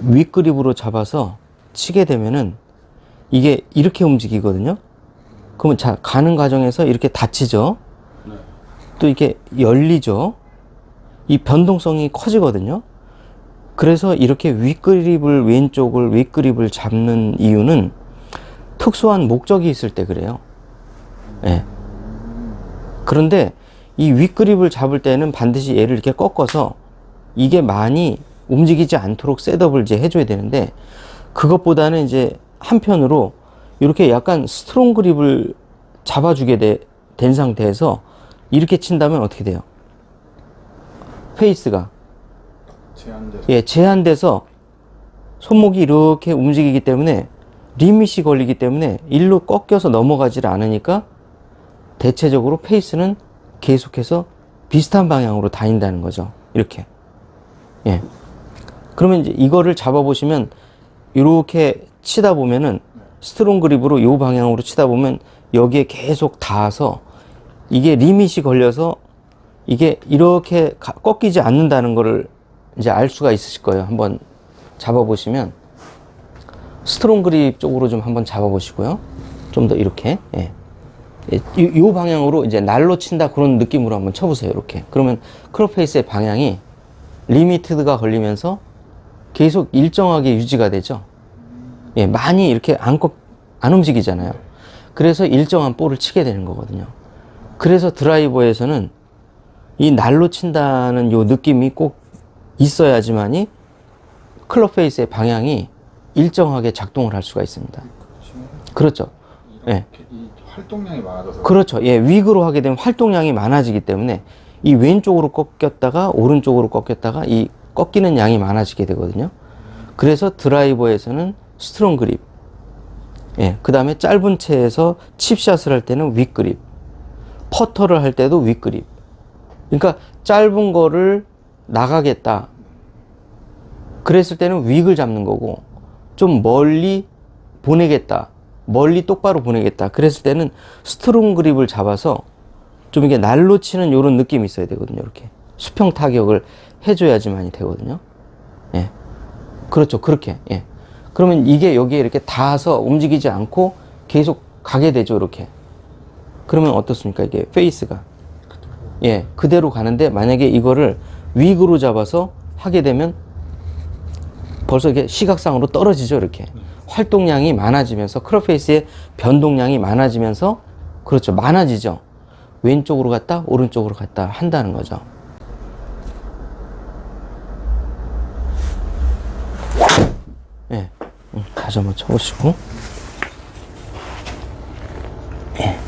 윗그립으로 잡아서 치게 되면은 이게 이렇게 움직이거든요. 그러면 자, 가는 과정에서 이렇게 닫히죠. 네. 또 이렇게 열리죠. 이 변동성이 커지거든요. 그래서 이렇게 윗그립을 왼쪽을 윗그립을 잡는 이유는 특수한 목적이 있을 때 그래요. 예. 그런데 이 윗그립을 잡을 때는 반드시 얘를 이렇게 꺾어서 이게 많이 움직이지 않도록 셋업을 이제 해줘야 되는데 그것보다는 이제 한편으로 이렇게 약간 스트롱 그립을 잡아주게 돼- 된 상태에서 이렇게 친다면 어떻게 돼요? 페이스가 제한돼서 예, 제한돼서 손목이 이렇게 움직이기 때문에 리밋이 걸리기 때문에 일로 꺾여서 넘어가질 않으니까 대체적으로 페이스는 계속해서 비슷한 방향으로 다닌다는 거죠. 이렇게. 예. 그러면 이제 이거를 잡아보시면 이렇게 치다 보면은 스트롱 그립으로 요 방향으로 치다 보면 여기에 계속 닿아서 이게 리밋이 걸려서 이게 이렇게 가- 꺾이지 않는다는 거를 이제 알 수가 있으실 거예요. 한번 잡아보시면 스트롱 그립 쪽으로 좀 한번 잡아보시고요. 좀 더 이렇게 예. 예, 이, 요 방향으로 이제 날로 친다 그런 느낌으로 한번 쳐보세요. 이렇게 그러면 크로페이스의 방향이 리미트드가 걸리면서 계속 일정하게 유지가 되죠. 예, 많이 이렇게 안, 꺾, 안 움직이잖아요. 그래서 일정한 볼을 치게 되는 거거든요. 그래서 드라이버에서는 이 날로 친다는 요 느낌이 꼭 있어야지만이 클럽 페이스의 방향이 일정하게 작동을 할 수가 있습니다. 그렇죠. 예. 이렇게 이 활동량이 많아져서 그렇죠. 예, 위그로 하게 되면 활동량이 많아지기 때문에 이 왼쪽으로 꺾였다가 오른쪽으로 꺾였다가 이 꺾이는 양이 많아지게 되거든요. 그래서 드라이버에서는 스트롱 그립. 예, 그 다음에 짧은 채에서 칩샷을 할 때는 윗그립. 퍼터를 할 때도 윗그립. 그러니까 짧은 거를 나가겠다. 그랬을 때는 윅을 잡는 거고, 좀 멀리 보내겠다. 멀리 똑바로 보내겠다. 그랬을 때는 스트롱 그립을 잡아서 좀 이게 날로 치는 이런 느낌이 있어야 되거든요. 이렇게. 수평 타격을 해줘야지만이 되거든요. 예. 그렇죠. 그렇게. 예. 그러면 이게 여기에 이렇게 닿아서 움직이지 않고 계속 가게 되죠. 이렇게. 그러면 어떻습니까? 이게 페이스가. 예. 그대로 가는데 만약에 이거를 윅으로 잡아서 하게 되면 벌써 이게 시각상으로 떨어지죠. 이렇게. 활동량이 많아지면서 크로페이스의 변동량이 많아지면서 그렇죠. 많아지죠. 왼쪽으로 갔다 오른쪽으로 갔다 한다는 거죠. 예. 음, 다시 한번 쳐보시고. 예.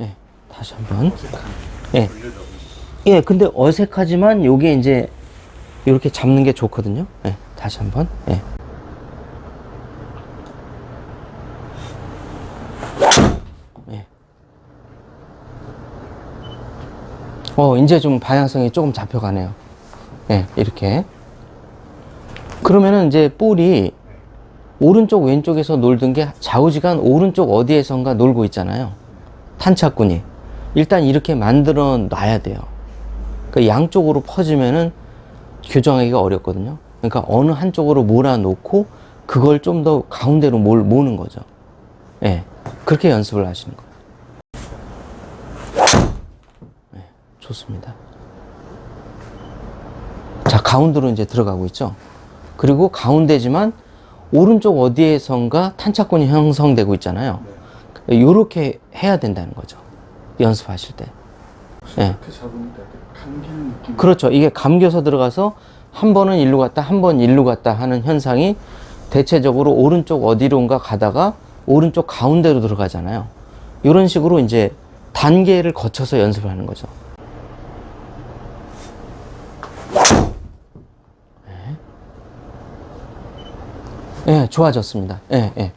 예. 예. 예, 근데 어색하지만 요게 이제 이렇게 잡는 게 좋거든요. 예. 다시 한번. 예. 예. 어, 이제 좀 방향성이 조금 잡혀가네요. 예, 이렇게. 그러면은 이제 볼이 오른쪽 왼쪽에서 놀던 게 좌우지간 오른쪽 어디에선가 놀고 있잖아요. 탄착군이. 일단 이렇게 만들어 놔야 돼요. 그 양쪽으로 퍼지면은 교정하기가 어렵거든요. 그러니까 어느 한쪽으로 몰아놓고 그걸 좀 더 가운데로 몰, 모는 거죠. 예. 그렇게 연습을 하시는 거예요. 예, 좋습니다. 자, 가운데로 이제 들어가고 있죠. 그리고 가운데지만 오른쪽 어디에선가 탄착권이 형성되고 있잖아요. 요렇게 해야 된다는 거죠. 연습하실 때. 예. 이렇게 이렇게 느낌 그렇죠. 이게 감겨서 들어가서 한 번은 일로 갔다, 한 번 일로 갔다 하는 현상이 대체적으로 오른쪽 어디론가 가다가 오른쪽 가운데로 들어가잖아요. 이런 식으로 이제 단계를 거쳐서 연습을 하는 거죠. 예, 예, 좋아졌습니다. 예, 예.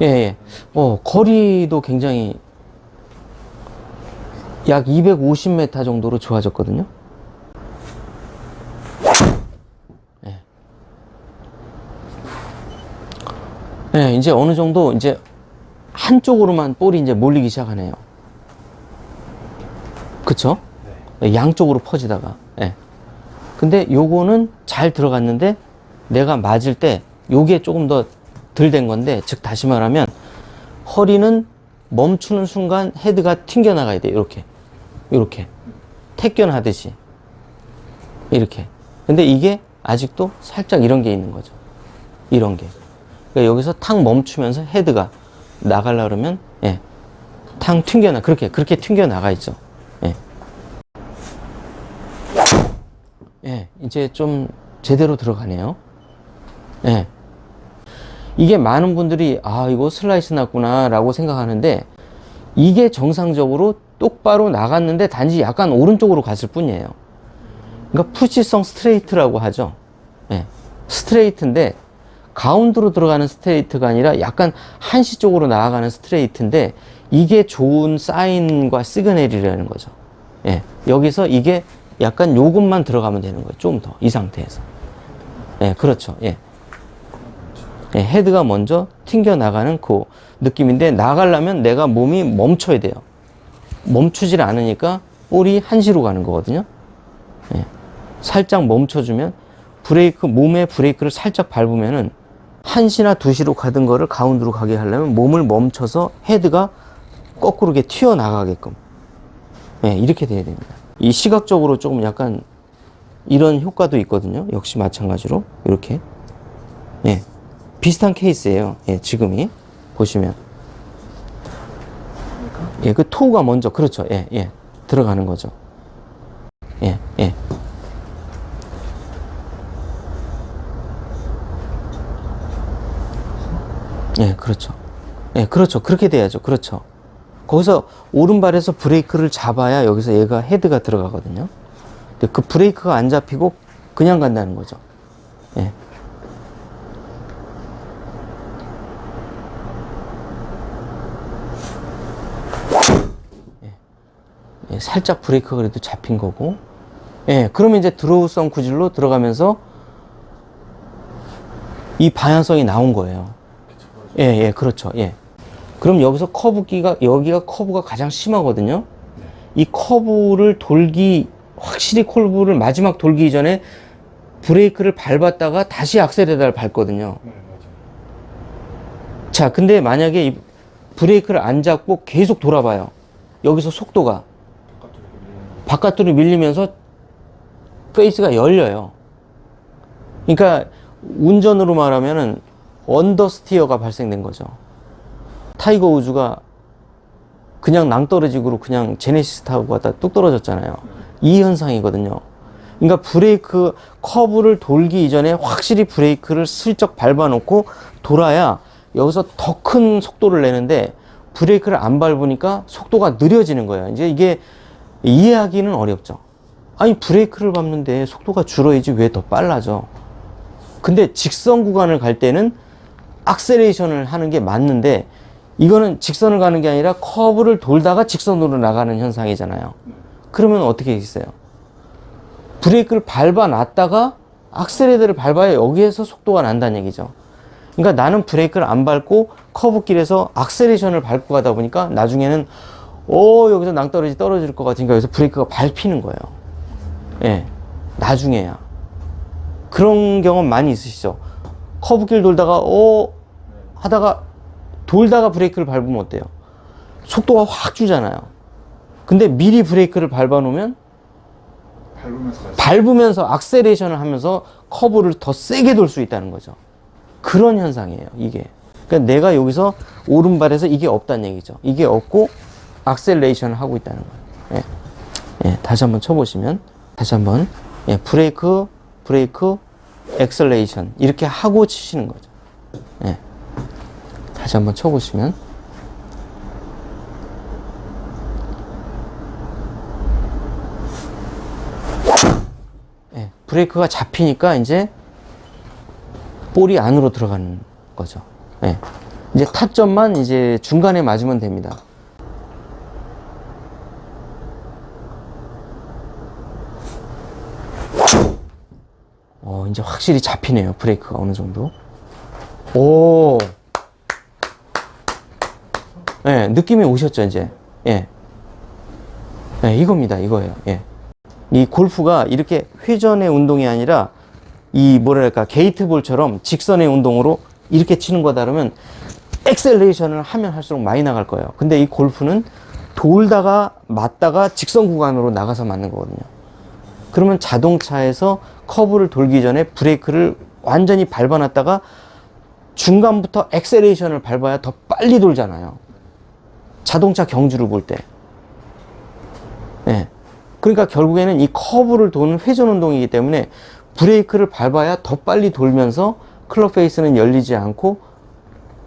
예, 예. 어, 거리도 굉장히 약 250m 정도로 좋아졌거든요. 예. 예, 예, 이제 어느 정도 이제 한쪽으로만 볼이 이제 몰리기 시작하네요. 그쵸? 예, 양쪽으로 퍼지다가. 예. 근데 요거는 잘 들어갔는데 내가 맞을 때 요게 조금 더 덜 된 건데 즉 다시 말하면 허리는 멈추는 순간 헤드가 튕겨 나가야 돼요. 이렇게. 이렇게. 택견하듯이. 이렇게. 근데 이게 아직도 살짝 이런 게 있는 거죠. 이런 게. 그러니까 여기서 탁 멈추면서 헤드가 나가려 그러면 예. 탁 튕겨 나 그렇게 그렇게 튕겨 나가 있죠. 예. 예. 이제 좀 제대로 들어가네요. 예. 이게 많은 분들이 아 이거 슬라이스 났구나 라고 생각하는데 이게 정상적으로 똑바로 나갔는데 단지 약간 오른쪽으로 갔을 뿐이에요. 그러니까 푸시성 스트레이트라고 하죠. 예. 스트레이트인데 가운데로 들어가는 스트레이트가 아니라 약간 한시 쪽으로 나아가는 스트레이트인데 이게 좋은 사인과 시그널이라는 거죠. 예. 여기서 이게 약간 요것만 들어가면 되는 거예요. 좀 더 이 상태에서. 예, 그렇죠. 예. 예, 헤드가 먼저 튕겨 나가는 그 느낌인데 나가려면 내가 몸이 멈춰야 돼요. 멈추질 않으니까 볼이 한시로 가는 거거든요. 예. 살짝 멈춰주면 브레이크 몸에 브레이크를 살짝 밟으면은 한시나 두시로 가던 거를 가운데로 가게 하려면 몸을 멈춰서 헤드가 거꾸로 이렇게 튀어 나가게끔 예, 이렇게 돼야 됩니다. 이 시각적으로 조금 약간 이런 효과도 있거든요. 역시 마찬가지로 이렇게 예. 비슷한 케이스예요. 예, 지금이 보시면 예, 그 토우가 먼저 그렇죠. 예, 예. 들어가는 거죠. 예, 예. 예, 그렇죠. 예, 그렇죠. 그렇게 돼야죠. 그렇죠. 거기서 오른발에서 브레이크를 잡아야 여기서 얘가 헤드가 들어가거든요. 근데 그 브레이크가 안 잡히고 그냥 간다는 거죠. 예. 예, 살짝 브레이크가 그래도 잡힌 거고. 예, 그러면 이제 드로우성 구질로 들어가면서 이 방향성이 나온 거예요. 예, 예, 그렇죠. 예. 그럼 여기서 커브기가, 여기가 커브가 가장 심하거든요. 이 커브를 돌기, 확실히 커브를 마지막 돌기 전에 브레이크를 밟았다가 다시 악셀에다를 밟거든요. 네. 자, 근데 만약에 이 브레이크를 안 잡고 계속 돌아봐요. 여기서 속도가 바깥으로 밀리면서 페이스가 열려요. 그러니까 운전으로 말하면은 언더스티어가 발생된 거죠. 타이거 우즈가 그냥 낭떠러지기로 그냥 제네시스 타고 갔다 뚝 떨어졌잖아요. 이 현상이거든요. 그러니까 브레이크 커브를 돌기 이전에 확실히 브레이크를 슬쩍 밟아놓고 돌아야 여기서 더 큰 속도를 내는데 브레이크를 안 밟으니까 속도가 느려지는 거예요. 이제 이게 이해하기는 어렵죠. 아니 브레이크를 밟는데 속도가 줄어야지 왜 더 빨라져? 근데 직선 구간을 갈 때는 악셀레이션을 하는 게 맞는데 이거는 직선을 가는 게 아니라 커브를 돌다가 직선으로 나가는 현상이잖아요. 그러면 어떻게 있어요? 브레이크를 밟아 놨다가 악셀레이터를 밟아야 여기에서 속도가 난다는 얘기죠. 그러니까 나는 브레이크를 안 밟고 커브길에서 악셀레이션을 밟고 가다 보니까 나중에는 오 여기서 낭떠러지 떨어질 것 같으니까 여기서 브레이크가 밟히는 거예요. 예, 나중에야 그런 경험 많이 있으시죠? 커브길 돌다가 오 하다가 돌다가 브레이크를 밟으면 어때요? 속도가 확 주잖아요. 근데 미리 브레이크를 밟아 놓으면 밟으면서. 밟으면서 악셀레이션을 하면서 커브를 더 세게 돌 수 있다는 거죠. 그런 현상이에요, 이게. 그러니까 내가 여기서 오른발에서 이게 없다는 얘기죠. 이게 없고 악셀레이션을 하고 있다는 거예요. 예. 예, 다시 한번 쳐보시면 다시 한번 예, 브레이크, 브레이크, 엑셀레이션 이렇게 하고 치시는 거죠. 예. 다시 한번 쳐보시면 예, 브레이크가 잡히니까 이제 볼이 안으로 들어가는 거죠. 예. 이제 타점만 이제 중간에 맞으면 됩니다. 어, 이제 확실히 잡히네요. 브레이크가 어느 정도. 오, 예, 느낌이 오셨죠, 이제. 예. 예, 이겁니다, 이거예요. 예. 이 골프가 이렇게 회전의 운동이 아니라 이 뭐랄까 게이트볼처럼 직선의 운동으로 이렇게 치는 거다 그러면 엑셀레이션을 하면 할수록 많이 나갈 거예요. 근데 이 골프는 돌다가 맞다가 직선 구간으로 나가서 맞는 거거든요. 그러면 자동차에서 커브를 돌기 전에 브레이크를 완전히 밟아놨다가 중간부터 엑셀레이션을 밟아야 더 빨리 돌잖아요. 자동차 경주를 볼 때. 예. 그러니까 결국에는 이 커브를 도는 회전 운동이기 때문에 브레이크를 밟아야 더 빨리 돌면서 클럽 페이스는 열리지 않고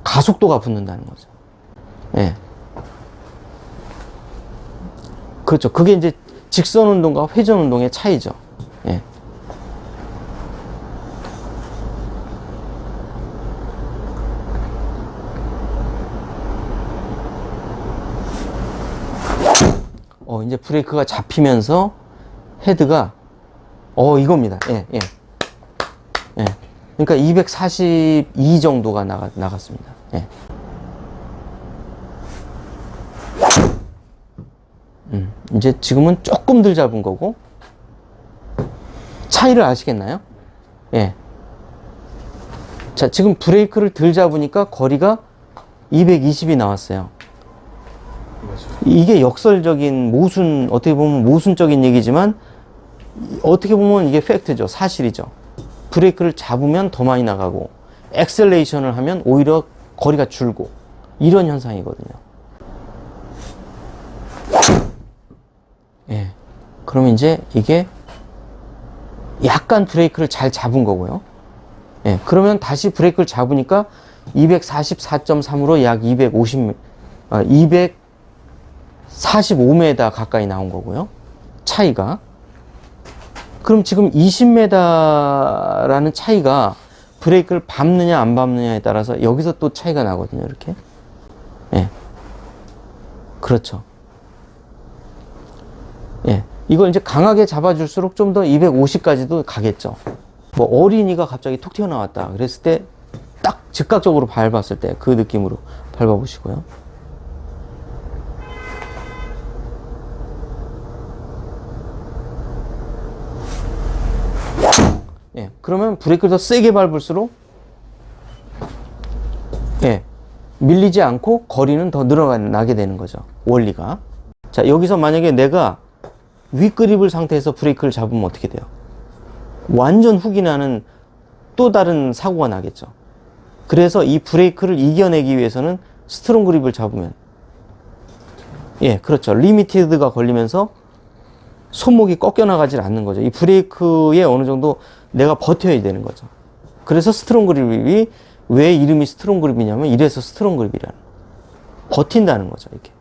가속도가 붙는다는 거죠. 예. 그렇죠. 그게 이제 직선 운동과 회전 운동의 차이죠. 이제 브레이크가 잡히면서 헤드가 어, 이겁니다. 예, 예. 예. 그러니까 242 정도가 나가, 나갔습니다. 예. 음, 이제 지금은 조금 덜 잡은 거고 차이를 아시겠나요? 예. 자, 지금 브레이크를 덜 잡으니까 거리가 220이 나왔어요. 이게 역설적인 모순 어떻게 보면 모순적인 얘기지만 어떻게 보면 이게 팩트죠. 사실이죠. 브레이크를 잡으면 더 많이 나가고 엑셀레이션을 하면 오히려 거리가 줄고 이런 현상이거든요. 예. 그러면 이제 이게 약간 브레이크를 잘 잡은 거고요. 예. 그러면 다시 브레이크를 잡으니까 244.3으로 약 250, 아, 200 45m 가까이 나온 거고요. 차이가. 그럼 지금 20m라는 차이가 브레이크를 밟느냐 안 밟느냐에 따라서 여기서 또 차이가 나거든요. 이렇게. 예. 그렇죠. 예. 이걸 이제 강하게 잡아줄수록 좀 더 250까지도 가겠죠. 뭐 어린이가 갑자기 톡 튀어나왔다. 그랬을 때 딱 즉각적으로 밟았을 때 그 느낌으로 밟아보시고요. 예, 그러면 브레이크를 더 세게 밟을수록 예, 밀리지 않고 거리는 더 늘어나게 되는 거죠. 원리가. 자, 여기서 만약에 내가 윗그립을 상태에서 브레이크를 잡으면 어떻게 돼요? 완전 훅이 나는 또 다른 사고가 나겠죠. 그래서 이 브레이크를 이겨내기 위해서는 스트롱 그립을 잡으면 예, 그렇죠. 리미티드가 걸리면서 손목이 꺾여 나가질 않는 거죠. 이 브레이크에 어느 정도 내가 버텨야 되는 거죠. 그래서 스트롱 그립이 왜 이름이 스트롱 그립이냐면 이래서 스트롱 그립이라는 버틴다는 거죠. 이게.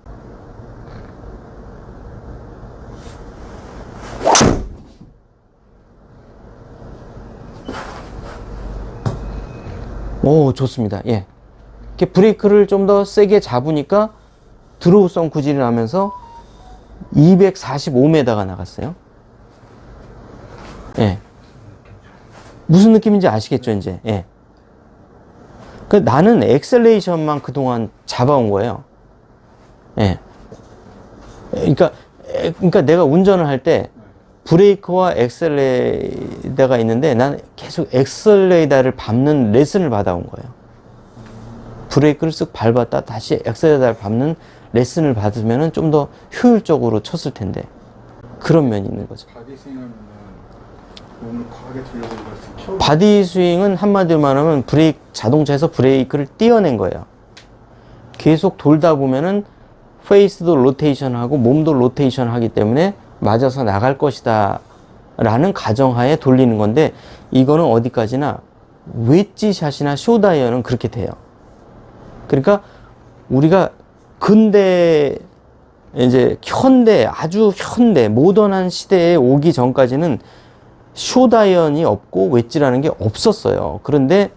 오, 좋습니다. 예. 이렇게 브레이크를 좀 더 세게 잡으니까 드로우성 구질이 나면서 245m가 나갔어요. 예. 무슨 느낌인지 아시겠죠, 이제? 예. 그 나는 엑셀레이션만 그동안 잡아온 거예요. 예. 그러니까, 에- 그러니까 내가 운전을 할 때 브레이크와 엑셀레이다가 있는데 난 계속 엑셀레이다를 밟는 레슨을 받아온 거예요. 브레이크를 쓱 밟았다 다시 엑셀레이다를 밟는 레슨을 받으면 좀 더 효율적으로 쳤을 텐데 그런 면이 있는 거죠. 몸을 과하게 돌려서 켜. 바디 스윙은 한마디로 말하면 브레이크 자동차에서 브레이크를 띄어낸 거예요. 계속 돌다 보면은 페이스도 로테이션하고 몸도 로테이션 하기 때문에 맞아서 나갈 것이다 라는 가정하에 돌리는 건데 이거는 어디까지나 웨지샷이나 쇼다이어는 그렇게 돼요. 그러니까 우리가 근대 이제 현대 아주 현대 모던한 시대에 오기 전까지는 쇼다이언이 없고 웨지라는 게 없었어요. 그런데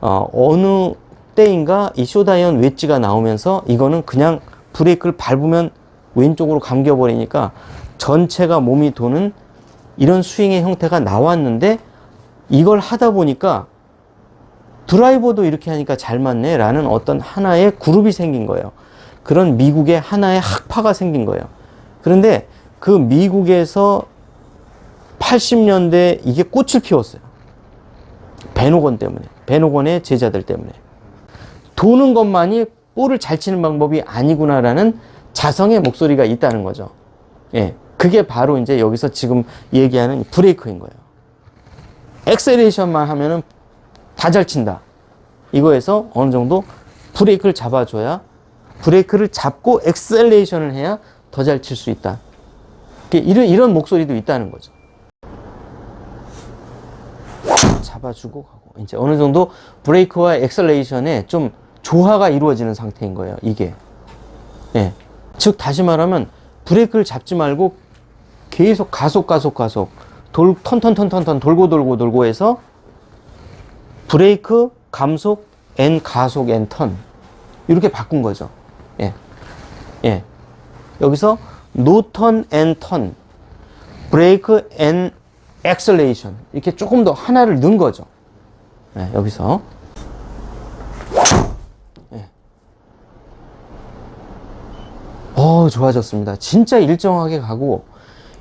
어, 어느 때인가 이 쇼다이언 웨지가 나오면서 이거는 그냥 브레이크를 밟으면 왼쪽으로 감겨버리니까 전체가 몸이 도는 이런 스윙의 형태가 나왔는데 이걸 하다 보니까 드라이버도 이렇게 하니까 잘 맞네 라는 어떤 하나의 그룹이 생긴 거예요. 그런 미국의 하나의 학파가 생긴 거예요. 그런데 그 미국에서 80년대 이게 꽃을 피웠어요. 베노건 때문에. 베노건의 제자들 때문에. 도는 것만이 볼을 잘 치는 방법이 아니구나라는 자성의 목소리가 있다는 거죠. 예. 그게 바로 이제 여기서 지금 얘기하는 브레이크인 거예요. 엑셀레이션만 하면은 다 잘 친다. 이거에서 어느 정도 브레이크를 잡아줘야 브레이크를 잡고 엑셀레이션을 해야 더 잘 칠 수 있다. 이런, 이런 목소리도 있다는 거죠. 잡아주고 가고. 이제 어느 정도 브레이크와 엑셀레이션에 좀 조화가 이루어지는 상태인 거예요. 이게. 예. 즉, 다시 말하면 브레이크를 잡지 말고 계속 가속, 가속, 가속. 돌, 턴, 턴, 턴, 턴, 턴, 돌고, 돌고, 돌고 해서 브레이크, 감속, 앤 가속, 앤 턴. 이렇게 바꾼 거죠. 예. 예. 여기서 노턴 앤 턴. 브레이크 앤 엑셀레이션. 이렇게 조금 더 하나를 넣은 거죠. 예, 여기서. 예. 어, 좋아졌습니다. 진짜 일정하게 가고,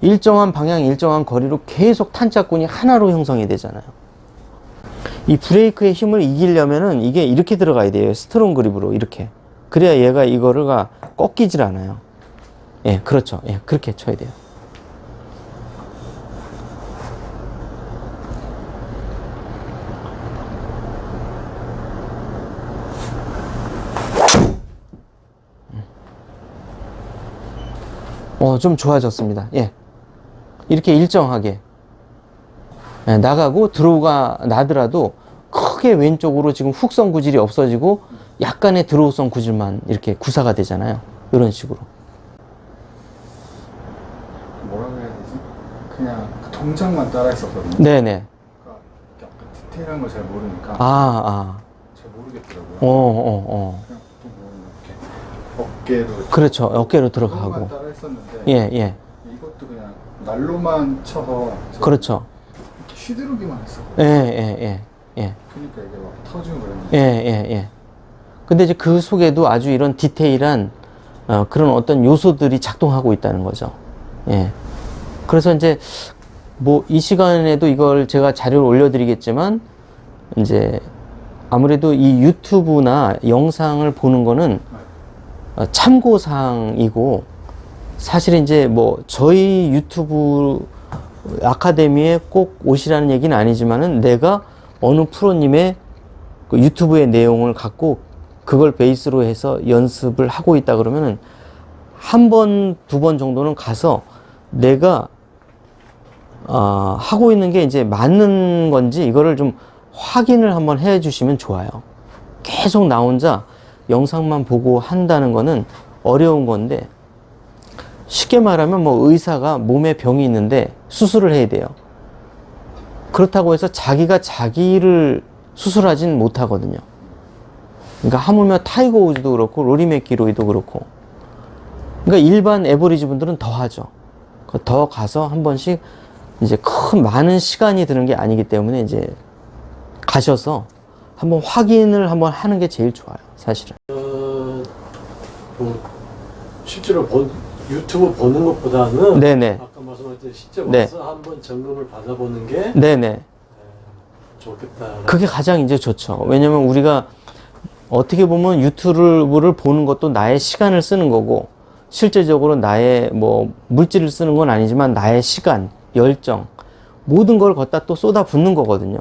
일정한 방향, 일정한 거리로 계속 탄자군이 하나로 형성이 되잖아요. 이 브레이크의 힘을 이기려면은 이게 이렇게 들어가야 돼요. 스트롱 그립으로 이렇게. 그래야 얘가 이거를가 꺾이질 않아요. 예, 그렇죠. 예, 그렇게 쳐야 돼요. 어, 좀 좋아졌습니다. 예. 이렇게 일정하게. 예, 나가고 드로우가 나더라도 크게 왼쪽으로 지금 훅성 구질이 없어지고 약간의 드로우성 구질만 이렇게 구사가 되잖아요. 이런 식으로. 뭐라고 해야 되지? 그냥 그 동작만 따라 했었거든요. 네네. 그러니까 약간 디테일한 걸 잘 모르니까 아, 아. 잘 모르겠더라고요. 어, 어, 어. 그냥 어깨로 그렇죠. 어깨로 들어가고. 했었는데 예, 예. 이것도 그냥 날로만 쳐서 그렇죠. 휘두르기만 했어. 예, 예, 예. 예. 그러니까 이게 막 터지고 그랬는데 예, 예, 예. 근데 이제 그 속에도 아주 이런 디테일한 어, 그런 어떤 요소들이 작동하고 있다는 거죠. 예. 그래서 이제 뭐 이 시간에도 이걸 제가 자료를 올려드리겠지만 이제 아무래도 이 유튜브나 영상을 보는 거는 어, 참고사항이고 사실 이제 뭐 저희 유튜브 아카데미에 꼭 오시라는 얘기는 아니지만은 내가 어느 프로님의 그 유튜브의 내용을 갖고 그걸 베이스로 해서 연습을 하고 있다 그러면은 한 번, 두 번 정도는 가서 내가 어, 하고 있는 게 이제 맞는 건지 이거를 좀 확인을 한번 해 주시면 좋아요. 계속 나 혼자 영상만 보고 한다는 거는 어려운 건데 쉽게 말하면 뭐 의사가 몸에 병이 있는데 수술을 해야 돼요. 그렇다고 해서 자기가 자기를 수술하진 못하거든요. 그러니까 하물며 타이거 우즈도 그렇고 로리 맥기로이도 그렇고 그러니까 일반 에버리지 분들은 더 하죠. 그더 가서 한 번씩 이제 큰 많은 시간이 드는 게 아니기 때문에 이제 가셔서 한번 확인을 한번 하는 게 제일 좋아요. 사실은. 어, 뭐 실제로 본, 유튜브 보는 것보다는 네네. 아까 말씀하셨듯이 실제 네. 와서 한번 점검을 받아보는 게 네네. 좋겠다. 그게 가장 이제 좋죠. 왜냐면 우리가 어떻게 보면 유튜브를 보는 것도 나의 시간을 쓰는 거고, 실제적으로 나의 뭐 물질을 쓰는 건 아니지만 나의 시간, 열정, 모든 걸 걷다 또 쏟아 붓는 거거든요.